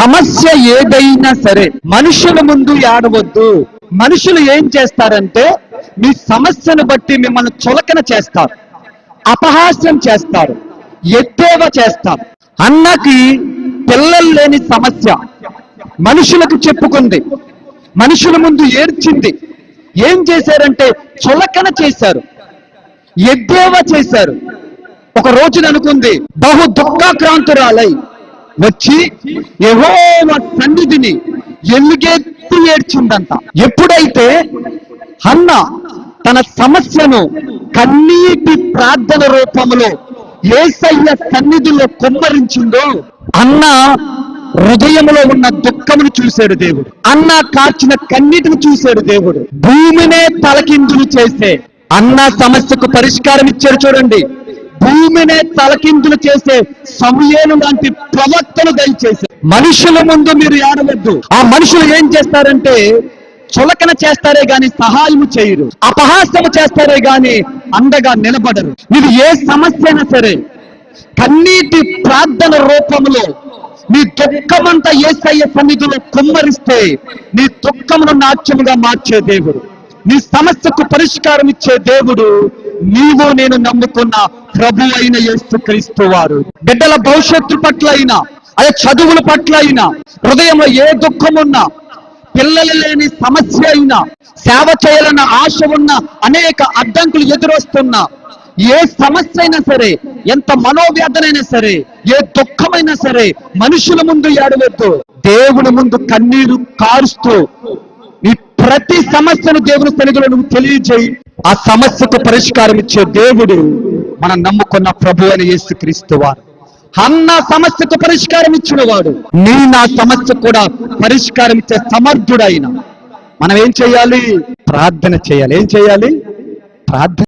సమస్య ఏదైనా సరే మనుషుల ముందు ఏడవద్దు. మనుషులు ఏం చేస్తారంటే మీ సమస్యను బట్టి మిమ్మల్ని చులకన చేస్తారు. అపహాస్యం చేస్తారు. ఎద్దేవ చేస్తారు. అన్నకి పిల్లలు లేని సమస్య మనుషులకు చెప్పుకుంది. మనుషుల ముందు ఏడ్చింది. ఏం చేశారంటే చులకన చేశారు. ఎద్దేవ చేశారు. ఒక రోజున అనుకుంది బహు దుఃఖాక్రాంతురాలై. వచ్చి యెహోవా సన్నిధిని ఎలుగెత్తి ఏడ్చిందంట. ఎప్పుడైతే అన్న తన సమస్యను కన్నీటి ప్రార్థన రూపంలో ఏసయ్య సన్నిధిలో కుమ్మరించిందో అన్న హృదయంలో ఉన్న దుఃఖమును చూశాడు దేవుడు. అన్న కార్చిన కన్నీటిని చూశాడు దేవుడు. భూమినే తలకిందులు చేసే అన్న సమస్యకు పరిష్కారం ఇచ్చాడు చూడండి. భూమినే తలకిందులు చేసే సమయను లాంటి ప్రవక్తను దయచేసి. మనుషుల ముందు మీరు ఏడవద్దు. ఆ మనుషులు ఏం చేస్తారంటే చులకన చేస్తారే గాని సహాయము చేయరు. అపహాసము చేస్తారే గాని అండగా నిలబడరు. మీరు ఏ సమస్య అయినా సరే కన్నీటి ప్రార్థన రూపంలో నీ దుఃఖమంతా ఏసయ్య సన్నిధిలో కుమ్మరిస్తే నీ దుఃఖమును నాట్యముగా మార్చే దేవుడు. నీ సమస్యకు పరిష్కారం ఇచ్చే దేవుడు నీవు నేను నమ్ముకున్న ప్రభు అయిన యేసు క్రీస్తు వారు. బిడ్డల భవిష్యత్తు పట్ల అయినా అదే చదువుల పట్ల అయినా హృదయంలో ఏ దుఃఖం ఉన్నా పిల్లలు లేని సమస్య అయినా సేవ చేయాలన్న ఆశ ఉన్న అనేక అడ్డంకులు ఎదురొస్తున్నా ఏ సమస్య అయినా సరే ఎంత మనోవ్యాధనైనా సరే ఏ దుఃఖమైనా సరే మనుషుల ముందు ఏడవద్దు. దేవుని ముందు కన్నీరు కారుస్తూ నీ ప్రతి సమస్యను దేవుని సన్నిధిలో నువ్వు తెలియజేయి. ఆ సమస్యకు పరిష్కారం ఇచ్చే దేవుడు మనం నమ్ముకున్న ప్రభు అని యేసుక్రీస్తు వారు. అన్న సమస్యకు పరిష్కారం ఇచ్చిన వాడు నీ నా సమస్య కూడా పరిష్కారం ఇచ్చే సమర్థుడైన. మనం ఏం చేయాలి? ప్రార్థన చేయాలి. ఏం చేయాలి? ప్రార్థన